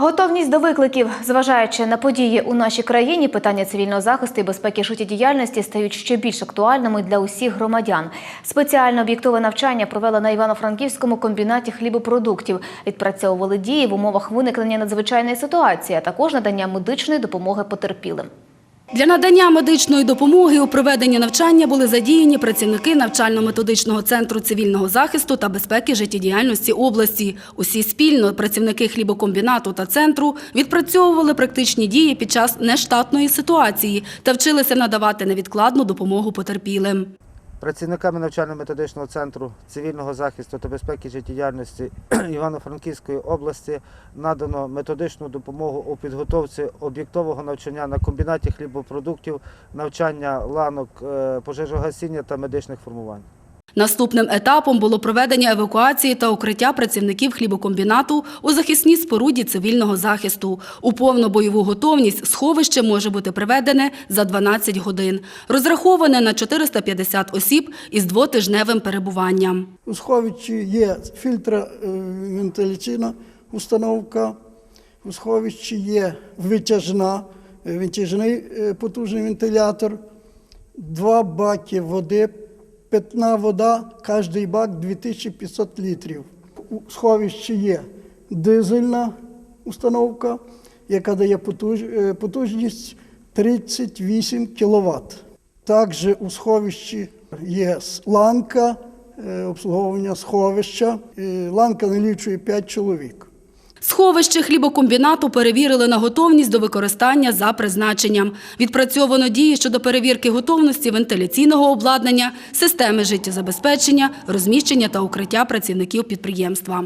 Готовність до викликів, зважаючи на події у нашій країні, питання цивільного захисту і безпеки життєдіяльності стають ще більш актуальними для усіх громадян. Спеціальне об'єктове навчання провели на Івано-Франківському комбінаті хлібопродуктів. Відпрацьовували дії в умовах виникнення надзвичайної ситуації, а також надання медичної допомоги потерпілим. Для надання медичної допомоги у проведенні навчання були задіяні працівники навчально-методичного центру цивільного захисту та безпеки життєдіяльності області. Усі спільно працівники хлібокомбінату та центру відпрацьовували практичні дії під час нештатної ситуації та вчилися надавати невідкладну допомогу потерпілим. Працівниками навчально-методичного центру цивільного захисту та безпеки життєдіяльності Івано-Франківської області надано методичну допомогу у підготовці об'єктового навчання на комбінаті хлібопродуктів, навчання ланок е, пожежогасіння та медичних формувань. Наступним етапом було проведення евакуації та укриття працівників хлібокомбінату у захисній споруді цивільного захисту. У повну бойову готовність сховище може бути приведене за 12 годин. Розраховане на 450 осіб із двотижневим перебуванням. У сховищі є фільтровентиляційна установка, у сховищі є витяжна, е, витяжний е, потужний вентилятор, два баки води, питна вода, кожний бак 2500 літрів. У сховищі є дизельна установка, яка дає е, потужність 38 кВт. Також у сховищі є ланка, е, обслуговування сховища. Е, Ланка налічує 5 чоловік. Сховище хлібокомбінату перевірили на готовність до використання за призначенням. Відпрацьовано дії щодо перевірки готовності вентиляційного обладнання, системи життєзабезпечення, розміщення та укриття працівників підприємства.